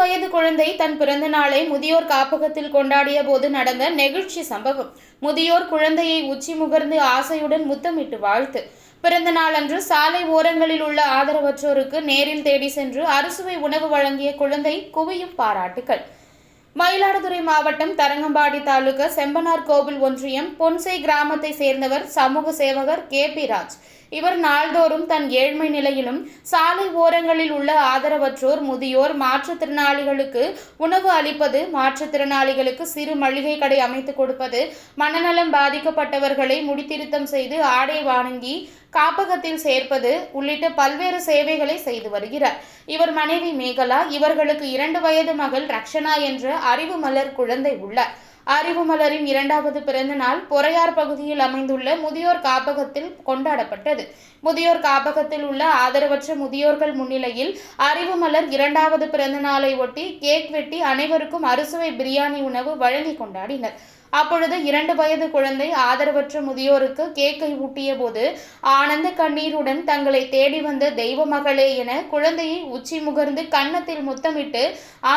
வயது குழந்தை தன் பிறந்த நாளை முதியோர் காப்பகத்தில் கொண்டாடிய போது நடந்த நெகிழ்ச்சி சம்பவம். முதியோர் குழந்தையை உச்சி முகர்ந்து ஆசையுடன் முத்தமிட்டு வாழ்த்து. பிறந்த நாளன்று சாலை ஓரங்களில் உள்ள ஆதரவற்றோருக்கு நேரில் தேடி சென்று அறுசுவை உணவு வழங்கிய குழந்தை குவியும் பாராட்டுகள் மயிலாடுதுறை மாவட்டம் தரங்கம்பாடி தாலுகா செம்பனார் கோவில் ஒன்றியம் பொன்சை கிராமத்தை சேர்ந்தவர் சமூக சேவகர் கே பி ராஜ். இவர் நாள்தோறும் தன் ஏழ்மை நிலையிலும் சாலை ஓரங்களில் உள்ள ஆதரவற்றோர் முதியோர் மாற்றுத்திறனாளிகளுக்கு உணவு அளிப்பது மாற்றுத்திறனாளிகளுக்கு சிறு மளிகை கடை அமைத்துக் கொடுப்பது மனநலம் பாதிக்கப்பட்டவர்களை முடித்திருத்தம் செய்து ஆடை வாங்கி காப்பகத்தில் சேர்ப்பது உள்ளிட்ட பல்வேறு சேவைகளை செய்து வருகிறார். இவர் மனைவி மேகலா இவர்களுக்கு இரண்டு வயது மகள் ரக்ஷனா என்ற அறிவு மலர் குழந்தை உள்ளார். அறிவு மலரின் இரண்டாவது பிறந்த நாள் பொறையார் பகுதியில் அமைந்துள்ள முதியோர் காப்பகத்தில் கொண்டாடப்பட்டது. முதியோர் காப்பகத்தில் உள்ள ஆதரவற்ற முதியோர்கள் முன்னிலையில் அறிவு மலர் இரண்டாவது பிறந்த நாளை ஒட்டி கேக் வெட்டி அனைவருக்கும் அறுசுவை பிரியாணி உணவு வழங்கி கொண்டாடினர். அப்பொழுது இரண்டு வயது குழந்தை ஆதரவற்ற முதியோருக்கு கேக்கை ஊட்டிய போது ஆனந்த கண்ணீருடன் தங்களை தேடி வந்த தெய்வ மகளே என குழந்தையை உச்சி முகர்ந்து கன்னத்தில் முத்தமிட்டு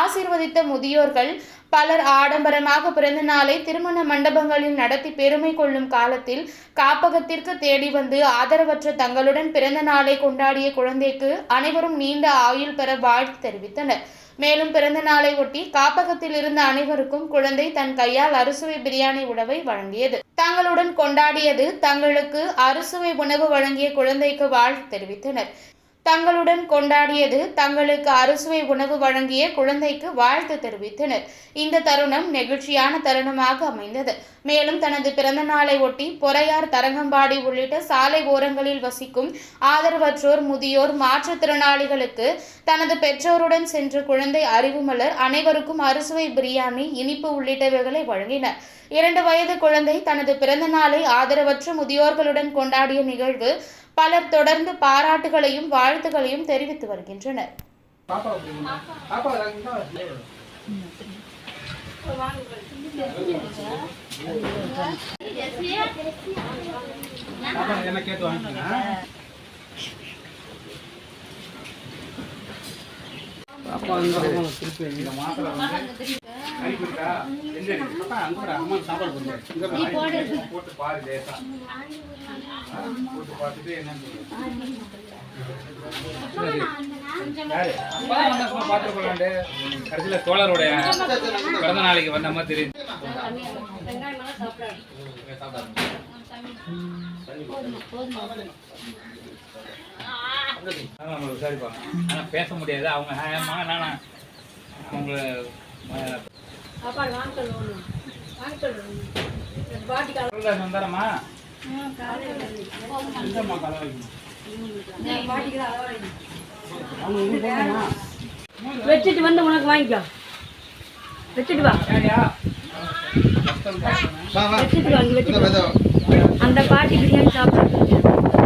ஆசீர்வதித்த முதியோர்கள் பலர் ஆடம்பரமாக பிறந்த நாளை திருமண மண்டபங்களில் நடத்தி பெருமை கொள்ளும் காலத்தில் காப்பகத்திற்கு தேடி வந்து ஆதரவற்ற தங்களுடன் பிறந்த நாளை கொண்டாடிய குழந்தைக்கு அனைவரும் நீண்ட ஆயுள் பெற வாழ்த்து தெரிவித்தனர். மேலும் பிறந்த நாளை ஒட்டி காப்பகத்தில் இருந்த அனைவருக்கும் குழந்தை தன் கையால் அறுசுவை பிரியாணி உணவை வழங்கியது. தங்களுடன் கொண்டாடியது தங்களுக்கு அறுசுவை உணவு வழங்கிய குழந்தைக்கு வாழ்த்து தெரிவித்தனர். தங்களுடன் கொண்டாடியது தங்களுக்கு அறுசுவை உணவு வழங்கிய குழந்தைக்கு வாழ்த்து தெரிவித்தனர். இந்த தருணம் நெகிழ்ச்சியான தருணமாக அமைந்தது. மேலும் தனது பிறந்த நாளை ஒட்டி பொறையார் தரங்கம்பாடி உள்ளிட்ட சாலை ஓரங்களில் வசிக்கும் ஆதரவற்றோர் முதியோர் மாற்றுத்திறனாளிகளுக்கு தனது பெற்றோருடன் சென்ற குழந்தை அறிவுமலர் அனைவருக்கும் அறுசுவை பிரியாணி இனிப்பு உள்ளிட்டவைகளை வழங்கினர். இரண்டு வயது குழந்தை தனது பிறந்த நாளை ஆதரவற்ற முதியோர்களுடன் கொண்டாடிய நிகழ்வு பலர் தொடர்ந்து பாராட்டுகளையும் வாழ்த்துகளையும் தெரிவித்து வருகின்றனர். என்ன கேட்டு பாப்பா இந்த திருப்பி இந்த மாத்திரை வந்து இருக்கா? எங்க? பாப்பா, அங்க பாரு, அம்மா சாப்பாடு போடுங்க. இங்க போட்டு பாரு லேசா. போட்டு பார்த்துட்டு. கடைசியில தோழருடைய பிறந்த நாளைக்கு வந்த மாதிரி தெரியுது சாப்பிடாது. அதான் நம்மளை பேச முடியாது அவங்க ஆமா நானா உங்களை வந்தாரம்மா வச்சுட்டு வந்து உனக்கு வாங்கிக்கோ. வச்சுட்டு வா. அந்த பாட்டி பிரியாணி சாப்பிட்றது